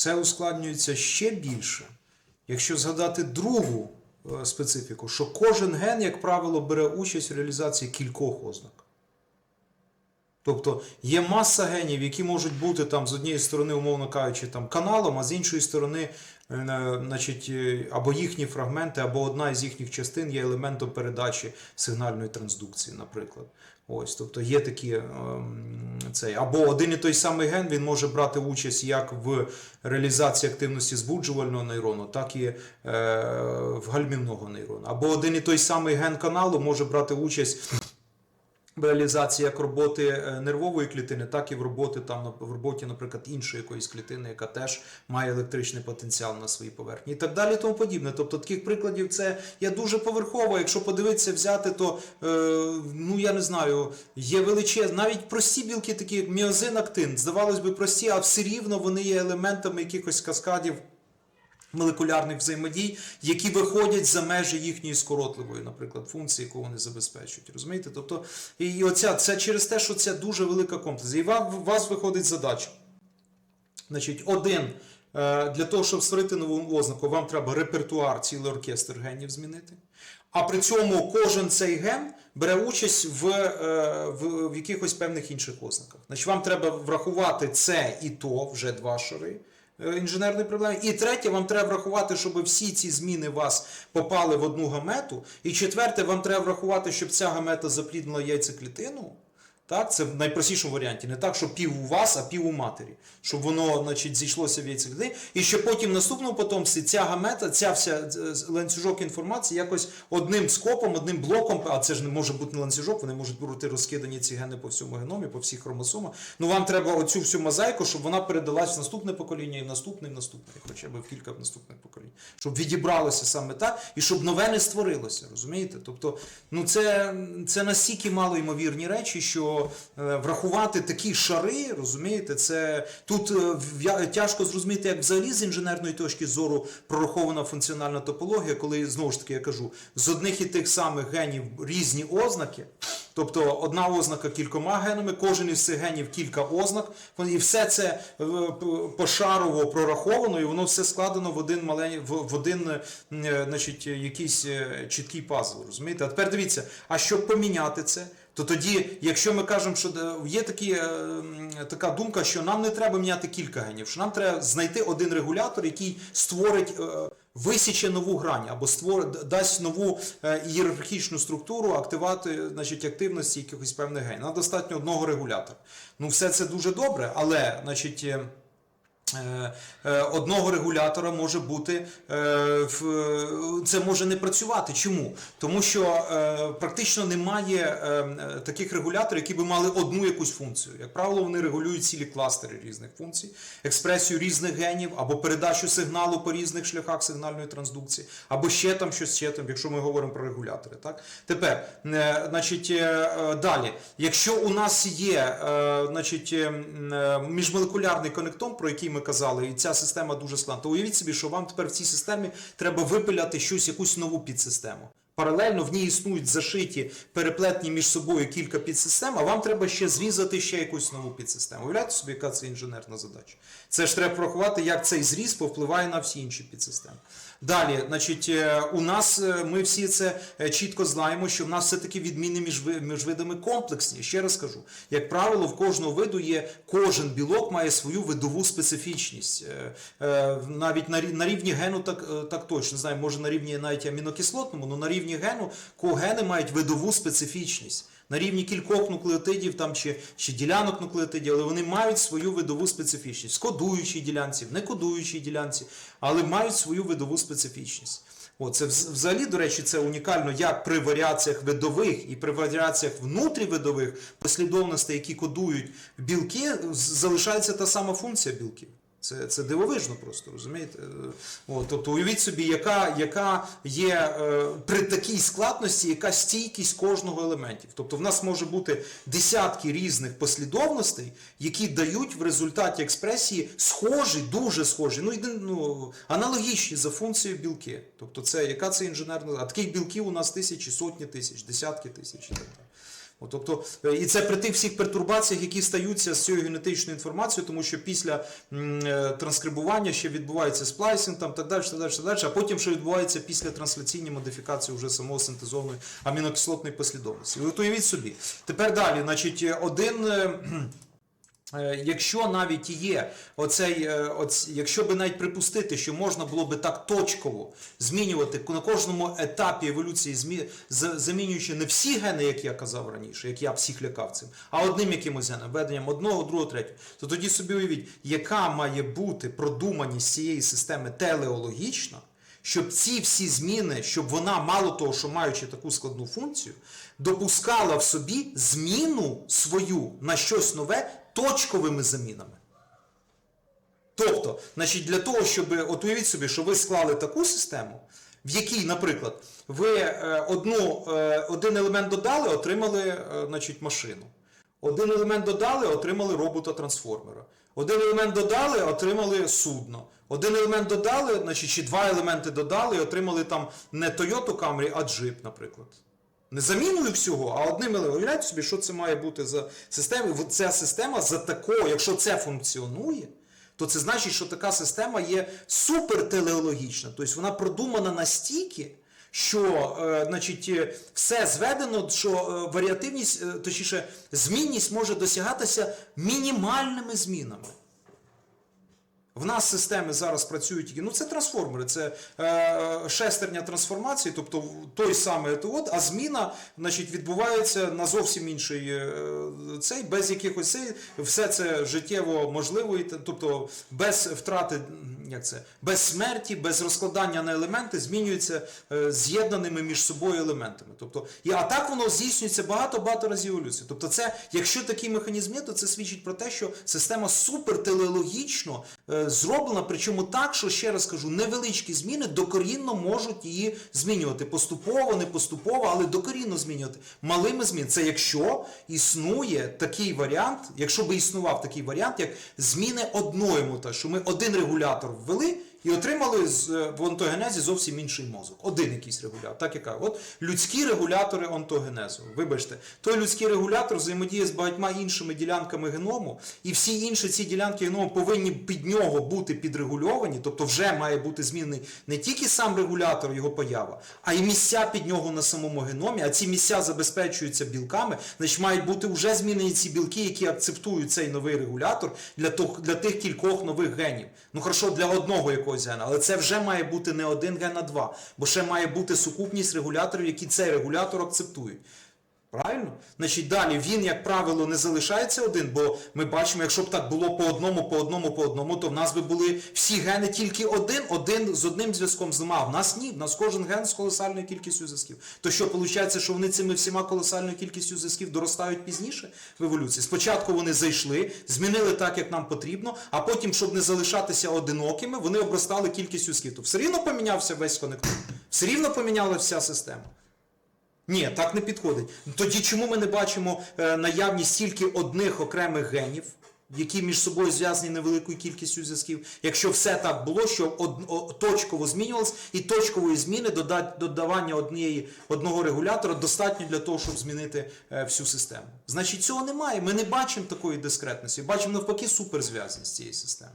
все ускладнюється ще більше, якщо згадати другу е, специфіку, що кожен ген, як правило, бере участь в реалізації кількох ознак. Тобто є маса генів, які можуть бути там з однієї сторони, умовно кажучи, там каналом, а з іншої сторони, е, е, значить, е, або їхні фрагменти, або одна із їхніх частин є елементом передачі сигнальної трансдукції, наприклад. Ось, тобто є такі ем, цей, або один і той самий ген він може брати участь як в реалізації активності збуджувального нейрону, так і е, в гальмівного нейрону. Або один і той самий ген каналу може брати участь реалізації як роботи е, нервової клітини, так і в роботи там в роботі, наприклад, іншої якоїсь клітини, яка теж має електричний потенціал на своїй поверхні, і так далі, тому подібне. Тобто таких прикладів це є дуже поверхово. Якщо подивитися, взяти, то е, ну я не знаю, є величезні, навіть прості білки, такі як міозин, актин, здавалось би, прості, а все рівно вони є елементами якихось каскадів молекулярних взаємодій, які виходять за межі їхньої скоротливої, наприклад, функції, яку вони забезпечують. Розумієте? Тобто, і оця це через те, що це дуже велика комплексність. І у вас виходить задача. Значить, один. е, Для того, щоб створити нову ознаку, вам треба репертуар, цілий оркестр генів змінити. А при цьому кожен цей ген бере участь в, е, в, в якихось певних інших ознаках. Значить, вам треба врахувати це і то, вже два шари інженерної проблеми. І третє, вам треба врахувати, щоб всі ці зміни вас попали в одну гамету. І четверте, вам треба врахувати, щоб ця гамета запліднила яйцеклітину. Так, це в найпростішому варіанті. Не так, що пів у вас, а пів у матері. Щоб воно значить, зійшлося в яйцеклітині. І щоб потім в наступному потомстві ця гамета, ця вся е, ланцюжок інформації якось одним скопом, одним блоком, а це ж не може бути не ланцюжок, вони можуть бути розкидані ці гени по всьому геномі, по всіх хромосомах. Ну вам треба оцю всю мозаїку, щоб вона передалась в наступне покоління, і в наступне, і в наступне, хоча б в кілька наступних поколінь. Щоб відібралося саме так, і щоб нове не створилося. Розумієте? Тобто, ну це, це настільки мало ймовірні речі, що е, врахувати такі шари, розумієте, це тут е, тяжко зрозуміти, як взагалі з інженерної точки зору прорахована функціональна топологія, коли знову ж таки я кажу, з одних і тих самих генів різні ознаки. Тобто одна ознака кількома генами, кожен із цих генів кілька ознак, і все це е, пошарово прораховано, і воно все складено в один малень, в, один значить, якийсь чіткий пазл. Розумієте? А тепер дивіться, а щоб поміняти це, то тоді, якщо ми кажемо, що е, є такі, е, така думка, що нам не треба міняти кілька генів, що нам треба знайти один регулятор, який створить. е, Висіче нову грань або створ... д- дасть нову ієрархічну структуру активати значить, активності якихось певних генів. Нам достатньо одного регулятора. Ну, все це дуже добре, але значить. Е, Е, Одного регулятора може бути е, це може не працювати. Чому? Тому що практично немає таких регуляторів, які би мали одну якусь функцію. Як правило, вони регулюють цілі кластери різних функцій, експресію різних генів або передачу сигналу по різних шляхах сигнальної трансдукції, або ще там щось ще там, якщо ми говоримо про регулятори. Так тепер, значить, далі, якщо у нас є значить, міжмолекулярний конектом, про який ми казали, і ця система дуже складна, то уявіть собі, що вам тепер в цій системі треба випиляти щось, якусь нову підсистему. Паралельно в ній існують зашиті, переплетені між собою кілька підсистем, а вам треба ще зрізати ще якусь нову підсистему. Уявляєте собі, яка це інженерна задача? Це ж треба порахувати, як цей зріз повпливає на всі інші підсистеми. Далі, значить, е, у нас е, ми всі це е, чітко знаємо, що в нас все-таки відміни між, між видами комплексні. Ще раз кажу, як правило, в кожного виду є кожен білок має свою видову специфічність. Навіть на, рівні гену так, так точно знаю, може на рівні навіть амінокислотному, але на рівні гену ко- гени мають видову специфічність. На рівні кількох нуклеотидів там, чи, чи ділянок нуклеотидів, але вони мають свою видову специфічність. В кодуючій ділянці, в некодуючій ділянці, але мають свою видову специфічність. О, це взагалі, до речі, це унікально як при варіаціях видових і при варіаціях внутрівидових послідовностей, які кодують білки, залишається та сама функція білків. Це, це дивовижно просто, розумієте? Е, От, тобто уявіть собі, яка, яка є е, при такій складності, яка стійкість кожного елементів. Тобто в нас може бути десятки різних послідовностей, які дають в результаті експресії схожі, дуже схожі, ну, єдин- ну аналогічні за функцією білки. Тобто, це яка це інженерна. А таких білків у нас тисячі, сотні тисяч, десятки тисяч і так далі. Тобто, е, і це при тих всіх пертурбаціях, які стаються з цією генетичною інформацією, тому що після е, транскрибування ще відбувається сплайсинг, там так далі, так далі, так далі, а потім ще відбувається після трансляційної модифікації вже самого синтезованої амінокислотної послідовності. І От уявіть собі. Тепер далі, значить, е, один. Е, Якщо навіть є оцей, е, оць, якщо би навіть припустити, що можна було би так точково змінювати на кожному етапі еволюції, змі, за- замінюючи не всі гени, як я казав раніше, як я всіх лякав цим, а одним якимось геном, введенням одного, другого, третього, то тоді собі уявіть, яка має бути продуманість цієї системи телеологічна, щоб ці всі зміни, щоб вона, мало того, що маючи таку складну функцію, допускала в собі зміну свою на щось нове точковими замінами. Тобто, значить, для того, щоб от уявіть собі, що ви склали таку систему, в якій, наприклад, ви е, одну, е, один елемент додали, отримали е, значить, машину. Один елемент додали, отримали робота-трансформера. Один елемент додали, отримали судно. Один елемент додали, значить, чи два елементи додали, і отримали там не Toyota Camry, а джип, наприклад. Не заміною всього, а одним елементом. Уявляєте собі, що це має бути за система? Ця система за такою, якщо це функціонує, то це значить, що така система є супертелеологічна. Тобто вона продумана настільки, що е, значить, е, все зведено, що е, варіативність, точніше, змінність може досягатися мінімальними змінами. В нас системи зараз працюють тільки, ну це трансформери, це е, шестерня трансформації, тобто той самий от, а зміна значить, відбувається на зовсім інший е, цей, без якихось цей, все це життєво можливо, і тобто без втрати, як це, без смерті, без розкладання на елементи змінюються е, з'єднаними між собою елементами. Тобто, і, а так воно здійснюється багато-багато разів еволюції. Тобто, це, якщо такий механізм є, то це свідчить про те, що система супертелеологічно е, зроблена, причому так, що ще раз кажу, невеличкі зміни докорінно можуть її змінювати. Поступово, не поступово, але докорінно змінювати. Малими змін. Це якщо існує такий варіант, якщо би існував такий варіант, як зміни одної мута, що ми один регулятор ввели. І отримали з, е, в онтогенезі зовсім інший мозок. Один якийсь регулятор. Так яка? От людські регулятори онтогенезу. Вибачте, той людський регулятор взаємодіє з багатьма іншими ділянками геному, і всі інші ці ділянки геному повинні під нього бути підрегульовані, тобто вже має бути змінений не тільки сам регулятор, його поява, а й місця під нього на самому геномі. А ці місця забезпечуються білками, значить мають бути вже змінені ці білки, які акцептують цей новий регулятор для, тих кількох нових генів. Ну хорошо, для одного якогось гена, але це вже має бути не один ген, а два, бо ще має бути сукупність регуляторів, які цей регулятор акцептують. Правильно? Значить, далі він, як правило, не залишається один, бо ми бачимо, якщо б так було по одному, по одному, по одному, то в нас би були всі гени тільки один, один з одним зв'язком з двома. В нас ні, в нас кожен ген з колосальною кількістю зв'язків. То що, виходить, що вони цими всіма колосальною кількістю зв'язків доростають пізніше в еволюції? Спочатку вони зайшли, змінили так, як нам потрібно, а потім, щоб не залишатися одинокими, вони обростали кількістю зв'язків. То все рівно помінявся весь конектор, все рівно помінялася вся система. Ні, так не підходить. Тоді чому ми не бачимо е, наявність тільки одних окремих генів, які між собою зв'язані невеликою кількістю зв'язків, якщо все так було, що од, точково змінювалось, і точкової зміни дода- додавання однієї, одного регулятора достатньо для того, щоб змінити е, всю систему. Значить, цього немає. Ми не бачимо такої дискретності, бачимо навпаки суперзв'язаність цієї системи.